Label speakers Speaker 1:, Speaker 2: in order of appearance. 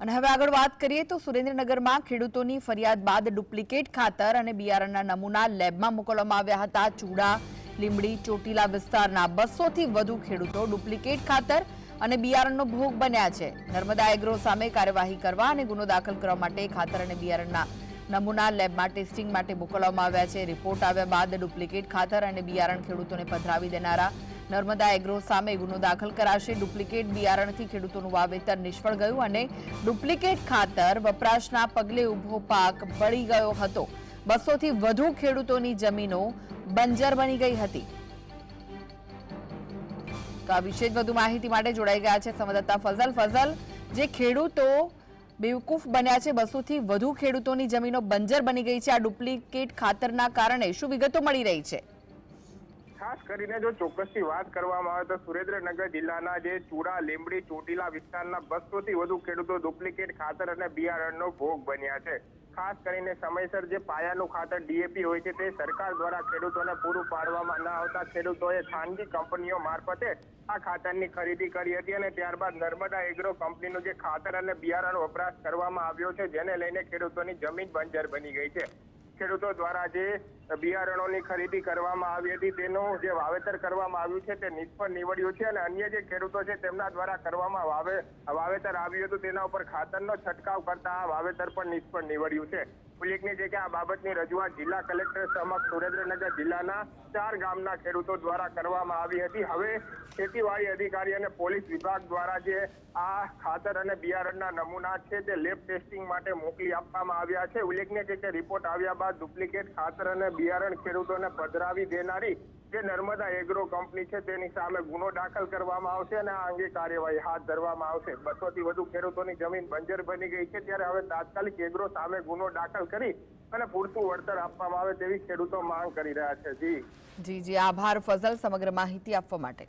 Speaker 1: અને હવે આગળ વાત કરીએ તો સુરેન્દ્રનગરમાં ખેડૂતોની ફરિયાદ બાદ ડુપ્લિકેટ ખાતર અને બિયારણના નમૂના લેબમાં મોકલવામાં આવ્યા હતા. ચૂડા, લીંબડી, ચોટીલા વિસ્તારના બસોથી વધુ ખેડૂતો ડુપ્લિકેટ ખાતર અને બિયારણનો ભોગ બન્યા છે. નર્મદા એગ્રો સામે કાર્યવાહી કરવા અને ગુનો દાખલ કરવા માટે ખાતર અને બિયારણના નમૂના લેબમાં ટેસ્ટિંગ માટે મોકલવામાં આવ્યા છે. રિપોર્ટ આવ્યા બાદ ડુપ્લિકેટ ખાતર અને બિયારણ ખેડૂતોને પધરાવી દેનારા નર્મદા એગ્રો સામે ગુનો દાખલ કરાશે. ડુપ્લિકેટ બિયારણથી ખેડૂતોનું વાવેતર નિષ્ફળ ગયું અને ડુપ્લિકેટ ખાતર વપરાશના પગલે ઊભો પાક બળી ગયો હતો. બસોથી વધુ ખેડૂતોની જમીનો બંજર બની ગઈ હતી. તો આ વિશે વધુ માહિતી માટે જોડાઈ ગયા છે સંવાદદાતા ફઝલ. ફઝલ, જે ખેડૂતો બેવકૂફ બન્યા છે, બસોથી વધુ ખેડૂતોની જમીનો બંજર બની ગઈ છે. આ ડુપ્લિકેટ ખાતરના કારણે શું વિગતો મળી રહી છે?
Speaker 2: ખાસ કરીને જો ચોક્કસથી વાત કરવામાં આવે તો સુરેન્દ્રનગર જિલ્લાના જે ચૂડા, લીંબડી, ચોટીલા વિસ્તારના બસોથી વધુ ખેડૂતો ડુપ્લિકેટ ખાતર અને બિયારણનો ભોગ બન્યા છે. ખાસ કરીને સમયસર જે પાયાનું ખાતર ડીએપી હોય છે તે સરકાર દ્વારા ખેડૂતોને પૂરું પાડવામાં ન આવતા ખેડૂતોએ ખાનગી કંપનીઓ મારફતે આ ખાતરની ખરીદી કરી હતી અને ત્યારબાદ નર્મદા એગ્રો કંપનીનું જે ખાતર અને બિયારણ વપરાશ કરવામાં આવ્યો છે, જેને લઈને ખેડૂતોની જમીન બંજર બની ગઈ છે. ખેડૂતો દ્વારા જે બિયારણોની ખરીદી કરવામાં આવી હતી, તેનું જે વાવેતર કરવામાં આવ્યું છે, તે નિષ્ફળ નીવડ્યું છે અને અન્ય જે ખેડૂતો છે, તેમના દ્વારા કરવામાં વાવે, વાવેતર આવ્યું હતું, તેના ઉપર ખાતરનો છંટકાવ કરતા વાવેતર પણ નિષ્ફળ નીવડ્યું છે. ઉલ્લેખનીય છે કે આ બાબતની રજૂઆત જિલ્લા કલેક્ટર સમક્ષ સુરેન્દ્રનગર જિલ્લાના ચાર ગામના ખેડૂતો દ્વારા કરવામાં આવી હતી. હવે ખેતીવાડી અધિકારી અને પોલીસ વિભાગ દ્વારા જે આ ખાતર અને બિયારણના નમૂના છે, તે લેબ ટેસ્ટિંગ માટે મોકલી આપવામાં આવ્યા છે. ઉલ્લેખનીય છે કે રિપોર્ટ આવ્યા બાદ ડુપ્લિકેટ ખાતર અને બિયારણ ખેડૂતોને પધરાવી દેનારી જે નર્મદા એગ્રો કંપની છે, તેની સામે ગુનો દાખલ કરવામાં આવશે અને આ અંગે કાર્યવાહી હાથ ધરવામાં આવશે. બસોથી વધુ ખેડૂતોની જમીન બંજર બની ગઈ છે, ત્યારે હવે તાત્કાલિક એગ્રો સામે ગુનો દાખલ કરી અને પૂરતું વળતર આપવામાં આવે તેવી ખેડૂતો માંગ કરી રહ્યા છે. જી.
Speaker 1: જી જી. આભાર ફઝલ, સમગ્ર માહિતી આપવા માટે.